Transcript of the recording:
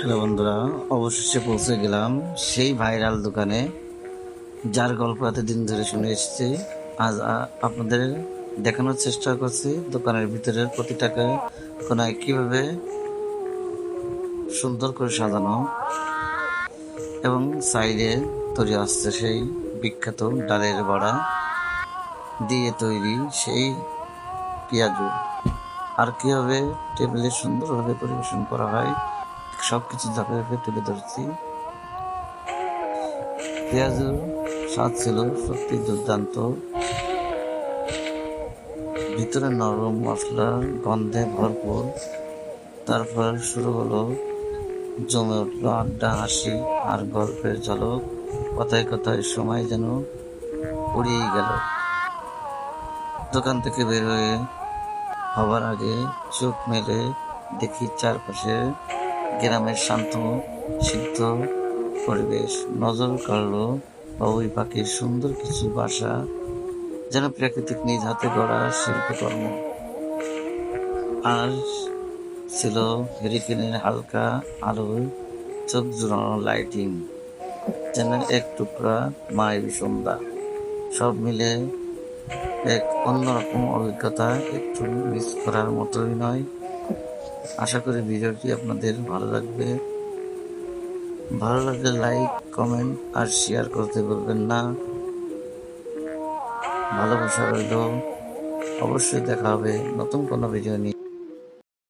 Hello বন্ধুরা, অবশেষে পৌঁছে গেলাম সেই ভাইরাল দোকানে, যার গল্প এতদিন ধরে শুনে এসেছি। আজ আপনাদের দেখানোর চেষ্টা করছি দোকানের ভিতরের প্রতিটাকে কোনায় কীভাবে সুন্দর করে সাজানো এবং সাইডে তৈরি আসছে সেই বিখ্যাত ডালের বড়া দিয়ে তৈরি সেই পেঁয়াজু। আর কীভাবে টেবিলে সুন্দরভাবে পরিবেশন করা হয় সব কিছু ধাপে ধাপে তুলে ধরছি। পেঁয়াজুর স্বাদ ছিল সত্যি দুর্দান্ত। ভিতরে নরম মশলা, গন্ধে ভরপুর। তারপর শুরু হলো জমে উঠল আড্ডা, হাসি আর গল্পের ঝলক। কথায় কথায় সময় যেন উড়িয়ে গেল। দোকান থেকে বের হয়ে হবার আগে চোখ মেলে দেখি চারপাশে গ্রামের শান্ত, সিদ্ধ পরিবেশ। নজর কাড়লো বাবুই পাখির সুন্দর কিছু বাসা, যেন প্রাকৃতিক নিজ হাতে গড়া শিল্পকর্ম। আর ছিল হেরিকেনের হালকা আলোয় চোখ জুড়ানো লাইটিং, যেন এক টুকরা মায়ের সন্ধ্যা। সব মিলে এক অন্যরকম অভিজ্ঞতা একটু মিস করার মতোই নয়। আশা করি ভিডিওটি আপনাদের ভালো লাগবে। ভালো লাগলে লাইক, কমেন্ট আর শেয়ার করতে বলবেন না। ভালোবাসা রইল। অবশ্যই দেখা হবে নতুন কোনো ভিডিও নিয়ে।